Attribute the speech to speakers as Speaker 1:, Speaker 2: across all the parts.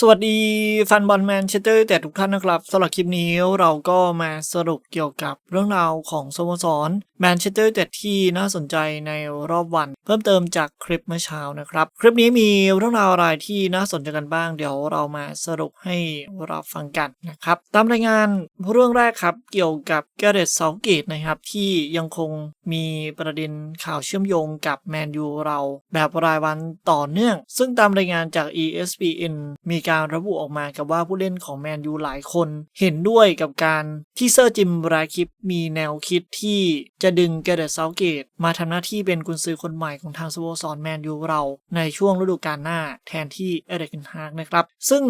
Speaker 1: สวัสดีแฟนบอลแมนเชสเตอร์แต่ทุกท่านนะครับสำหรับคลิปนี้เราก็มาสรุปเกี่ยวกับเรื่องราวของสโมสรแมนเชสเตอร์แต่ที่น่าสนใจในรอบวัน เพิ่มเติมจากคลิปเมื่อเช้านะครับ คลิปนี้มีเรื่องราวอะไรที่น่าสนใจกันบ้าง เดี๋ยวเรามาสรุปให้เราฟังกันนะครับ ตามรายงานเรื่องแรกครับเกี่ยวกับแกเรตเซาเกตนะครับที่ยังคงมีประเด็นข่าวเชื่อมโยงกับแมนยูเราแบบรายวันต่อเนื่อง ซึ่งตามรายงานจาก ESPN มีการระบุออกมากับว่าผู้เล่นของแมนยูหลายคน เห็นด้วยกับการที่เซอร์จิมราคิปมีแนวคิดที่จะดึงแกเรตเซาเกต มาทำหน้าที่เป็นกุนซือคนใหม่ของทางสโมสรแมนยูเรา ในช่วงฤดูกาลหน้าแทนที่เอเดกินฮากนะครับ ซึ่ง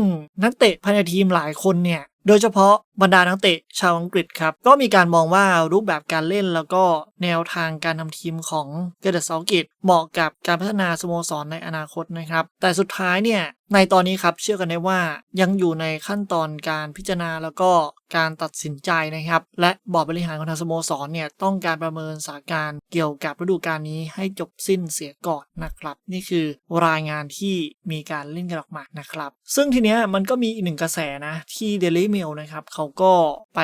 Speaker 1: นักเตะภายในทีมหลายคนเนี่ยโดยเฉพาะบรรดานักเตะชาวอังกฤษครับ ก็มีการมองว่ารูปแบบการเล่นแล้วก็แนวทางการทำทีมของเกเดเซาเกต เหมาะกับการพัฒนาสโมสรในอนาคตนะครับ แต่สุดท้ายเนี่ยในตอนนี้ครับเชื่อกันได้ว่ายังอยู่ในขั้นตอนการพิจารณาแล้วก็การตัดสินใจนะครับ และบอร์ดบริหารของทางสโมสรเนี่ยต้องการประเมินสถานการณ์เกี่ยวกับฤดูกาลนี้ให้จบสิ้นเสียก่อนนะครับ นี่คือรายงานที่มีการเล่นกันออกมานะครับ ซึ่งทีเนี้ยมันก็มีอีกหนึ่งกระแสนะที่ Daily Mail นะครับเขาก็ไป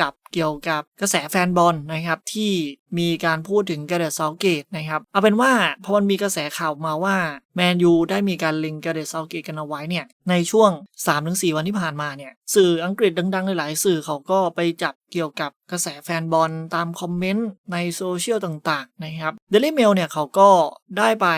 Speaker 1: จับ เกี่ยวกับกระแสแฟนบอลนะครับที่มีการพูดถึงกระเดตเซาเกตนะครับเอาเป็นว่าพอมันมีกระแสข่าวมาว่าแมนยูได้มีการลิงกระเดตเซาเกตกันเอาไว้เนี่ยในช่วง 3-4 วันที่ผ่านมาเนี่ยสื่ออังกฤษดังๆ หลายๆสื่อเขาก็ไปจับเกี่ยวกับกระแสแฟนบอลตามคอมเมนต์ในโซเชียลต่างๆนะครับ Daily Mail เนี่ยเขาก็ได้ไป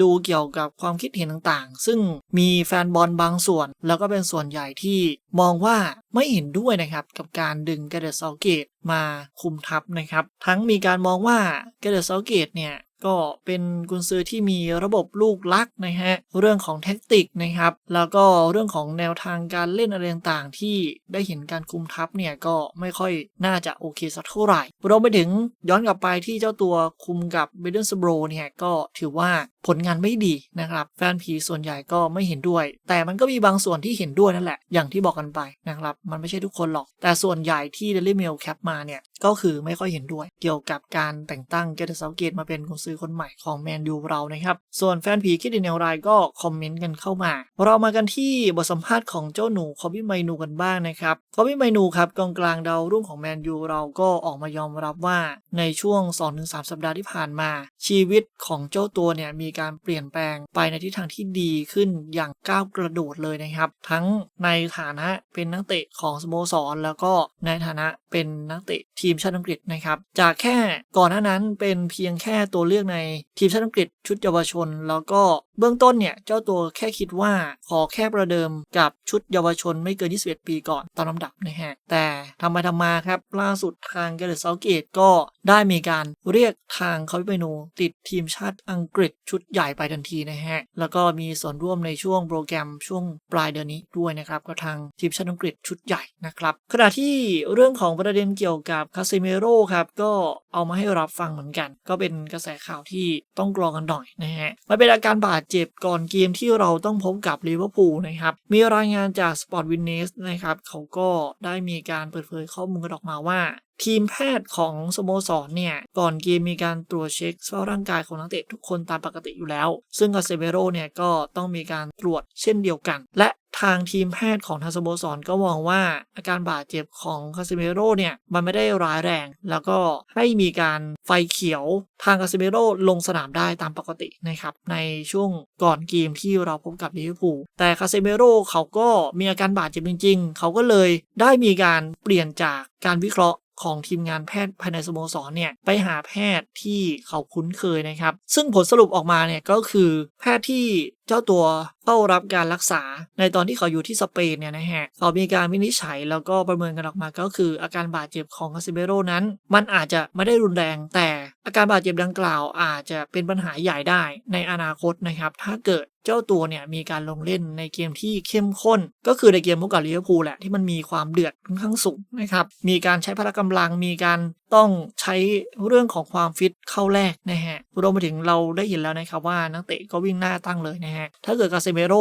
Speaker 1: ดูเกี่ยวกับความคิดเห็นต่างๆ ซึ่งมีแฟนบอลบางส่วน แล้วก็เป็นส่วนใหญ่ที่มองว่าไม่เห็นด้วยนะครับกับการดึงกระเดตเซาเกตมาคุมทัพนะครับ ทั้งมีการมองว่าเกเดตเซาเกตเนี่ย ก็เป็นกุนซือที่มีระบบลูกลักนะฮะเรื่องของแท็กติกนะครับ แล้วก็เรื่องของแนวทางการเล่นอะไรต่างๆ ที่ได้เห็นการคุมทัพเนี่ยก็ไม่ค่อยน่าจะโอเคสักเท่าไหร่รวมไปถึงย้อนกลับไปที่เจ้าตัวคุมกับเบเดนสโบรเนี่ยก็ถือว่าผลงานไม่ดีนะครับ แฟนผีส่วนใหญ่ก็ไม่เห็นด้วย แต่มันก็มีบางส่วนที่เห็นด้วยนั่นแหละ อย่างที่บอกกันไปนะครับ มันไม่ใช่ทุกคนหรอก แต่ส่วนใหญ่ที่ Daily Mail แคปมาเนี่ยก็คือไม่ค่อยเห็นด้วย เกี่ยวกับการแต่งตั้งเกตเซาเกตมาเป็นกุนซือคนใหม่ของแมนยูเรานะครับ ส่วนแฟนผีคิดเห็นอย่างไรก็คอมเมนต์กันเข้ามา เรามากันที่บทสัมภาษณ์ของเจ้าหนูคอบิไมนูกันบ้างนะครับคอบิไมนูครับกองกลางดาวรุ่งของแมนยูเราก็ออกมายอมรับว่าในช่วง 2-3 สัปดาห์ที่ผ่านมา ชีวิตของเจ้าตัวเนี่ยมีการเปลี่ยนแปลงไปในทิศทางที่ดีขึ้นอย่างก้าวกระโดดเลยนะครับ ทั้งในฐานะเป็นนักเตะของสโมสร แล้วก็ในฐานะเป็นนักเตะทีมชาติอังกฤษนะครับจากแค่ก่อนหน้านั้นเป็นเพียงแค่ตัวเลือกในทีมชาติอังกฤษชุดเยาวชน แล้วก็ เบื้องต้นเนี่ย เจ้าตัวแค่คิดว่าขอแค่ประเดิมกับชุดเยาวชนไม่เกิน 21 ปีก่อนตามลำดับนะฮะ แต่ทำไปทำมาครับ ล่าสุดทางเกเรตเซาเกตก็ได้มีการเรียกทางเขาไปโนติดทีมชาติอังกฤษชุดใหญ่ไปทันทีนะฮะ แล้วก็มีส่วนร่วมในช่วงโปรแกรมช่วงปลายเดือนนี้ด้วยนะครับกับทางทีมชาติอังกฤษชุดใหญ่นะครับขณะที่เรื่องของประเด็นเกี่ยวกับคาเซเมโร่ครับก็เอามาให้รับฟังเหมือนกัน ก็เป็นกระแสข่าวที่ต้องกรองกันหน่อยนะฮะมันเป็นอาการบาดเจ็บก่อนเกมที่เราต้องพบกับลิเวอร์พูลนะครับ มีรายงานจากสปอร์ตวินเนสนะครับ เขาก็ได้มีการเปิดเผยข้อมูลกันออกมาว่า ทีมแพทย์ของสโมสรเนี่ย ก่อนเกมมีการตรวจเช็คสภาพร่างกายของนักเตะทุกคนตามปกติอยู่แล้ว ซึ่งกาเซเบโรเนี่ยก็ต้องมีการตรวจเช่นเดียวกัน และ ทางทีมแพทย์ของทางสโมสรก็มองว่าอาการบาดเจ็บของคาเซเมโรเนี่ย มันไม่ได้ร้ายแรง แล้วก็ให้มีการไฟเขียวทางคาเซเมโรลงสนามได้ตามปกตินะครับ ในช่วงก่อนเกมที่เราพบกับลิเวอร์พูลแต่คาเซเมโรเขาก็มีอาการบาดเจ็บจริง ๆ เขาก็เลยได้มีการเปลี่ยนจากการวิเคราะห์ ของทีมงานแพทย์ภายในสโมสรเนี่ยไปหาแพทย์ที่เขาคุ้นเคยนะครับ ซึ่งผลสรุปออกมาเนี่ยก็คือแพทย์ที่เจ้าตัวเข้ารับการรักษาในตอนที่เขาอยู่ที่สเปนเนี่ยนะฮะเขามีการวินิจฉัยแล้วก็ประเมินกันออกมาก็คืออาการบาดเจ็บของคาซิเบโรนั้น มันอาจจะไม่ได้รุนแรงแต่อาการบาดเจ็บดังกล่าวอาจจะเป็นปัญหาใหญ่ได้ในอนาคตนะครับ ถ้าเกิดเจ้าตัวเนี่ยมีการลงเล่นในเกมที่เข้มข้น ก็คือในเกมพบกับลิเวอร์พูลแหละที่มันมีความเดือดค่อนข้างสูงนะครับ มีการใช้พละกำลัง มีการต้องใช้เรื่องของความฟิตเข้าแรกนะฮะรวมไปถึงเราได้เห็นแล้วนะครับว่านักเตะก็วิ่งหน้าตั้งเลยนะฮะ ถ้าเกิดกาเซเมโร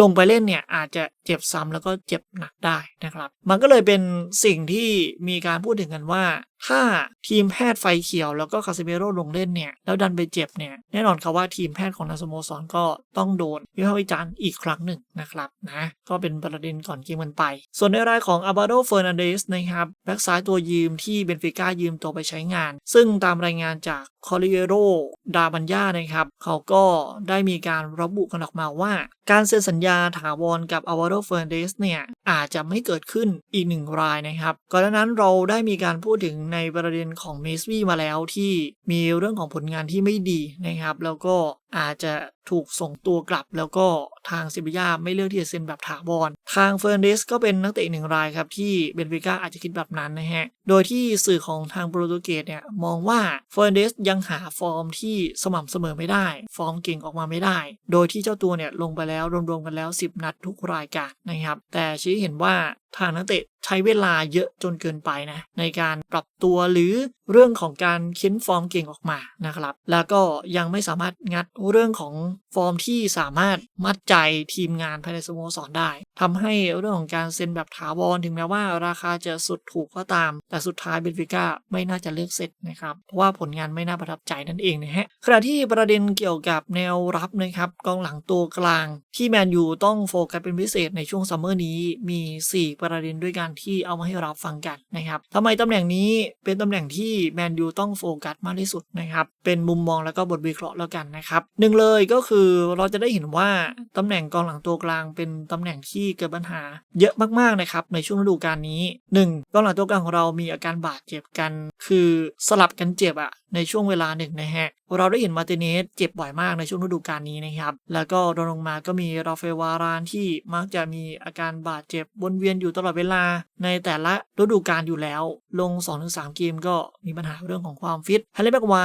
Speaker 1: ลงไปเล่นเนี่ยอาจจะเจ็บซ้ำแล้วก็เจ็บหนักได้นะครับ มันก็เลยเป็นสิ่งที่มีการพูดถึงกันว่าถ้าทีมแพทย์ไฟเขียวแล้วก็คาเซเมโรลงเล่นเนี่ยแล้วดันไปเจ็บเนี่ยแน่นอนครับว่าทีมแพทย์ของนาสโมสรก็ต้องโดนวิพากษ์วิจารณ์อีกครั้งหนึ่งนะครับนะก็เป็นประเด็นก่อนเกมกันไป ส่วนในรายของอาบาโดเฟอร์นันเดสนะครับแบ็กซ้ายตัวยืมที่เบนฟิก้ายืมตัวไปใช้งาน ซึ่งตามรายงานจาก คอริเอโรดาบัญญานะครับ เขาก็ได้มีการระบุกันออกมาว่า การเซ็นสัญญาถาวรกับอ l v a r o Fernandes เนี่ย อาจจะไม่เกิดขึ้นอีกหนึ่งรายนะครับ ก่อนหน้านั้นเราได้มีการพูดถึงในประเด็นของเมสวี่มาแล้วที่มีเรื่องของผลงานที่ไม่ดีนะครับ แล้วก็อาจจะถูกส่งตัวกลับแล้วก็ทางซิบิยาไม่เลือกที่จะเซ็นแบบถาวร ทางเฟอร์นเดสก็เป็นนักเตะหนึ่งรายครับที่เบนฟิก้าอาจจะคิดแบบนั้นนะฮะ โดยที่สื่อของทางโปรตุเกสเนี่ยมองว่าเฟอร์นเดสยังยังหาฟอร์มที่สม่ำเสมอไม่ได้ ฟอร์มเก่งออกมาไม่ได้ โดยที่เจ้าตัวเนี่ยลงไปแล้วรวมๆกันแล้ว 10 นัดทุกรายการนะครับ แต่ชี้เห็นว่า ทางนักเตะใช้เวลาเยอะจนเกินไปนะ ในการปรับตัวหรือเรื่องของการเค้นฟอร์มเก่งออกมานะครับ แล้วก็ยังไม่สามารถงัดเรื่องของฟอร์มที่สามารถมัดใจทีมงานภายในสโมสรได้ทำให้เรื่องของการเซ็นแบบถาวรถึงแม้ว่า ราคาจะสุดถูกก็ตาม แต่สุดท้ายเบนฟิก้าไม่น่าจะเลือกเสร็จนะครับเพราะว่าผลงานไม่น่าประทับใจนั่นเองนะฮะขณะที่ประเด็นเกี่ยวกับแนวรับนะครับกองหลังตัวกลาง ที่แมนยูต้องโฟกัสเป็นพิเศษในช่วงซัมเมอร์นี้มี4ประเด็นด้วยกันที่เอามาให้เราฟังกันนะครับทำไมตำแหน่งนี้เป็นตำแหน่งที่แมนยูต้องโฟกัสมากที่สุดนะครับเป็นมุมมองแล้วก็บทวิเคราะห์แล้วกันนะครับหนึ่งเลยก็คือเราจะได้เห็นว่าตำแหน่งกองหลังตัวกลาง เป็นตำแหน่งที่เกิดปัญหา เยอะมากๆนะครับในช่วงฤดูกาลนี้ 1. กองหลังตัวกลางของเรามีอาการบาดเจ็บกัน คือสลับกันเจ็บอะในช่วงเวลาหนึ่งนะฮะ เราได้เห็นมาติเนสเจ็บบ่อยมากในช่วงฤดูกาลนี้นะครับ แล้วก็รองลงมาก็มีราเอลวารานที่มักจะมีอาการบาดเจ็บวนเวียนอยู่ตลอดเวลา ในแต่ละฤดูกาลอยู่แล้ว ลง 2-3 เกมก็มีปัญหาเรื่องของความฟิตแฮันเลแม็กไว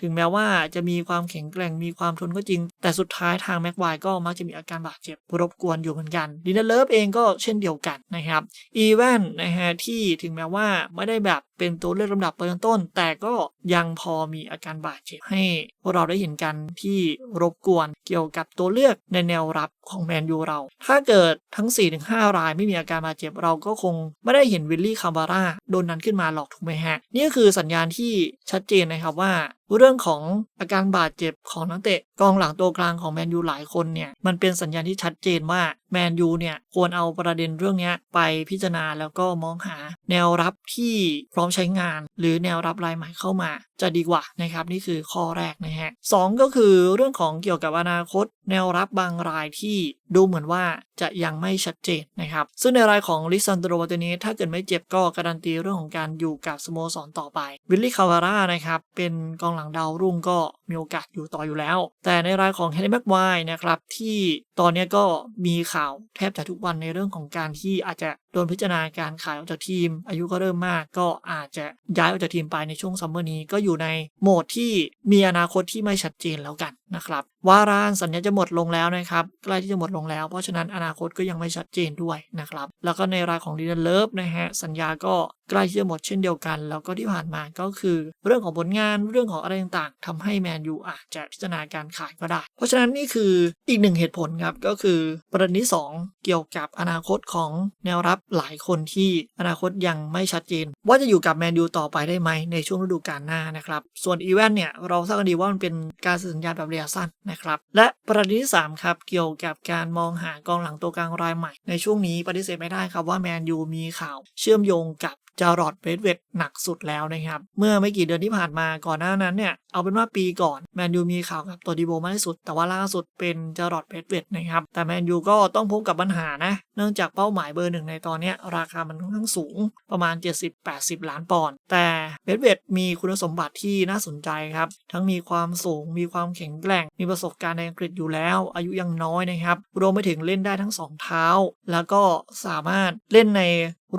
Speaker 1: ถึงแม้ว่าจะมีความแข็งแกร่งมีความทนก็จริง แต่สุดท้ายทางแม็กไวก็มักจะมีอาการบาดเจ็บรบกวนอยู่เหมือนกันดินาเลิฟเองก็เช่นเดียวกันนะครับอีแวนนะฮะที่ถึงแม้ว่าไม่ได้แบบเป็นตัวเลือกลำดับต้น แต่ก็ยังพอมีอาการบาดเจ็บให้พวกเราได้เห็นกันที่รบกวนเกี่ยวกับตัวเลือกในแนวรับของแมนยูเรา ถ้าเกิดทั้ง 4-5 รายไม่มีอาการบาดเจ็บเราก็คงไม่ได้เห็นวิลลี่คาบาร่าโดนนั้นขึ้นมาหรอกถูกไหมฮะ นี่ก็คือสัญญาณที่ชัดเจนนะครับว่า เรื่องของอาการบาดเจ็บของนักเตะกองหลังตัวกลางของแมนยูหลายคนเนี่ยมันเป็นสัญญาณที่ชัดเจนว่าแมนยูเนี่ยควรเอาประเด็นเรื่องนี้ไปพิจารณาแล้วก็มองหา แนวรับที่พร้อมใช้งาน หรือแนวรับรายใหม่เข้ามา จะดีกว่านะครับนี่คือข้อแรกนะฮะสก็คือเรื่องของเกี่ยวกับอนาคต แนวรับบางรายที่ ดูเหมือนว่าจะยังไม่ชัดเจนนะครับ ซึ่งในรายของลิซันโดรวาเตเนถ้าเกิดไม่เจ็บก็การันตีเรื่องของการอยู่กับสโมสรต่อไปวิลลี่คาวาร่านะครับเป็นกองหลังดาวรุ่งก็มีโอกาสอยู่ต่ออยู่แล้ว แต่ในรายของเฮนรี่แม็กไวนะครับที่ตอนนี้ก็มีข่าวแทบจะทุกวันในเรื่องของการที่อาจจะโดนพิจารณาการขายออกจากทีม อายุก็เริ่มมาก ก็อาจจะย้ายออกจากทีมไปในช่วงซัมเมอร์นี้ก็อยู่ในโหมดที่มีอนาคตที่ไม่ชัดเจนแล้วกันนะครับวารานสัญญาจะหมดลงแล้วนะครับใกล้ที่จะหมดลงแล้ว เพราะฉะนั้นอนาคตก็ยังไม่ชัดเจนด้วยนะครับแล้วก็ในรายของดีนเลิฟนะฮะสัญญาก็ ใกล้จะหมดเช่นเดียวกัน แล้วก็ที่ผ่านมาก็คือ เรื่องของผลงานเรื่องของอะไรต่างๆทำให้แมนยูอาจจะพิจารณาการขายก็ได้ เพราะฉะนั้นนี่คืออีกหนึ่งเหตุผลครับก็คือประเด็นที่ 2 เกี่ยวกับอนาคตของแนวรับหลายคนที่อนาคตยังไม่ชัดเจน ว่าจะอยู่กับแมนยูต่อไปได้ไหมในช่วงฤดูกาลหน้านะครับส่วนอีเวนเนี่ยเราทราบกันดีว่ามันเป็นการสัญญาแบบระยะสั้นนะครับและประเด็นที่3ครับเกี่ยวกับการมองหากองหลังตัวกลางรายใหม่ ในช่วงนี้ปฏิเสธไม่ได้ครับว่าแมนยูมีข่าวเชื่อมโยงกับจารอดเบดเวตหนักสุดแล้วนะครับ เมื่อไม่กี่เดือนที่ผ่านมาก่อนหน้านั้นเนี่ยเอาเป็นว่าปีก่อนแมนยูมีข่าวกับตัวดีโบมากที่สุด แต่ว่าล่าสุดเป็นจารอดเบสเวตนะครับ แต่แมนยูก็ต้องพบกับปัญหานะ เนื่องจากเป้าหมายเบอร์หนึ่งในตอนนี้ราคามันค่อนข้างสูงประมาณ 70-80 ล้านปอนด์แต่เบสเวตมีคุณสมบัติที่น่าสนใจครับ ทั้งมีความสูงมีความแข็งแกร่ง มีประสบการณ์ในอังกฤษอยู่แล้ว อายุยังน้อยนะครับรวมไปถึงเล่นได้ทั้งสองเท้า แล้วก็สามารถเล่นใน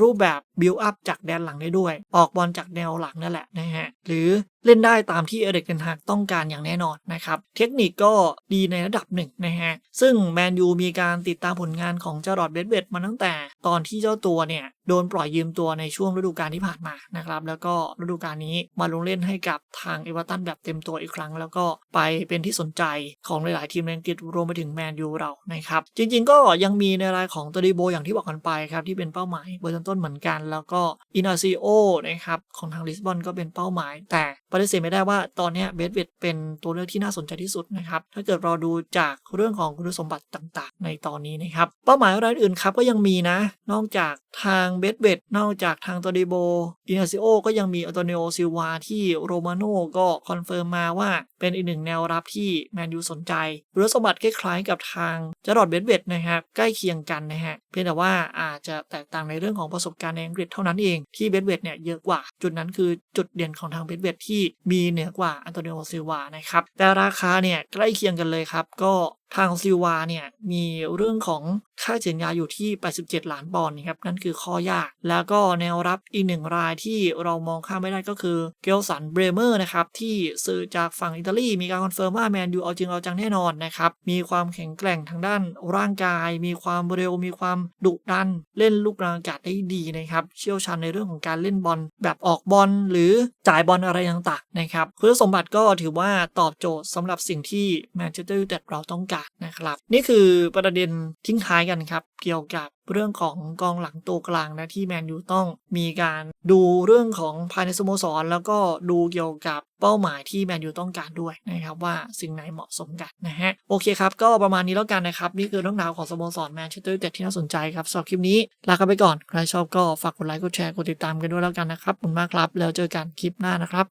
Speaker 1: รูปแบบบิลอัพจากแดนหลังได้ด้วย ออกบอลจากแนวหลังนั่นแหละนะฮะ หรือเล่นได้ตามที่เอเด็กเทนฮากต้องการอย่างแน่นอนนะครับ เทคนิคก็ดีในระดับหนึ่งนะฮะ ซึ่งแมนยูมีการติดตามผลงานของจารอดเบดเบดมาตั้งแต่ตอนที่เจ้าตัวเนี่ย โดนปล่อยยืมตัวในช่วงฤดูกาลที่ผ่านมานะครับแล้วก็ฤดูกาลนี้มาลงเล่นให้กับทางเอเวอร์ตันแบบเต็มตัวอีกครั้ง แล้วก็ไปเป็นที่สนใจของหลาย ๆ ทีมในอังกฤษรวมไปถึงแมนยูเรานะครับจริง ๆ ก็ยังมีในรายของตัวดีโบอย่างที่บอกกันไปครับที่เป็นเป้าหมายเบอร์ต้นๆเหมือนกัน แล้วก็อินาซิโอนะครับของทางลิสบอนก็เป็นเป้าหมาย แต่ปฏิเสธไม่ได้ว่าตอนนี้เบสเวดเป็นตัวเลือกที่น่าสนใจที่สุดนะครับถ้าเกิดเราดูจากเรื่องของคุณสมบัติต่าง ๆ ในตอนนี้นะครับเป้าหมายรายอื่นครับก็ยังมีนะ นอกจากทางเบสเวดนอกจากทางตอดิโบอินาซิโอก็ยังมีอันโตนิโอซิวาที่โรมาโน่ก็คอนเฟิร์มมาว่าเป็นอีกหนึ่งแนวรับที่แมนยูสนใจคุณสมบัติคล้ายๆ กับทางจารอดเบสเวดนะครับใกล้เคียงกันนะฮะเพียงแต่ว่าอาจจะแตกต่างในเรื่องของประสบการณ์ในอังกฤษเท่านั้นเองที่เบสเวดเนี่ยเยอะกว่า จุดนั้นคือจุดเด่นของทางเบสเวดที่มีเหนือกว่าอันโตนิโอซิวานะครับแต่ราคาเนี่ยใกล้เคียงกันเลยครับก็ ทางซิลวาเนี่ยมีเรื่องของค่าเฉลี่ยอยู่ที่ 87 ล้านปอนด์นะครับนั่นคือข้อยาก แล้วก็แนวรับอีกหนึ่งรายที่เรามองข้ามไม่ได้ก็คือเกลสันเบรเมอร์นะครับที่สื่อจากฝั่งอิตาลีมีการคอนเฟิร์มว่าแมนยูเอาจริงเอาจังแน่นอนนะครับมีความแข็งแกร่งทางด้านร่างกาย มีความเร็ว มีความดุดัน เล่นลูกกลางอากาศได้ดีนะครับเชี่ยวชาญในเรื่องของการเล่นบอลแบบออกบอลหรือจ่ายบอลอะไรต่างๆนะครับคุณสมบัติก็ถือว่าตอบโจทย์สำหรับสิ่งที่แมนเชสเตอร์ยูไนเต็ดเราต้องการนะครับ นี่คือประเด็นทิ้งท้ายกันครับ เกี่ยวกับเรื่องของกองหลังตัวกลางนะที่แมนยูต้องมีการดูเรื่องของภายในสโมสร แล้วก็ดูเกี่ยวกับเป้าหมายที่แมนยูต้องการด้วยนะครับว่าสิ่งไหนเหมาะสมกันนะฮะโอเคครับ ก็ประมาณนี้แล้วกันนะครับ นี่คือเรื่องราวของสโมสรแมนเชสเตอร์ยูไนเต็ดที่น่าสนใจครับสำหรับคลิปนี้ลากันไปก่อน ใครชอบก็ฝากกดไลค์กดแชร์กดติดตามกันด้วยแล้วกันนะครับขอบคุณมากครับ แล้วเจอกันคลิปหน้านะครับ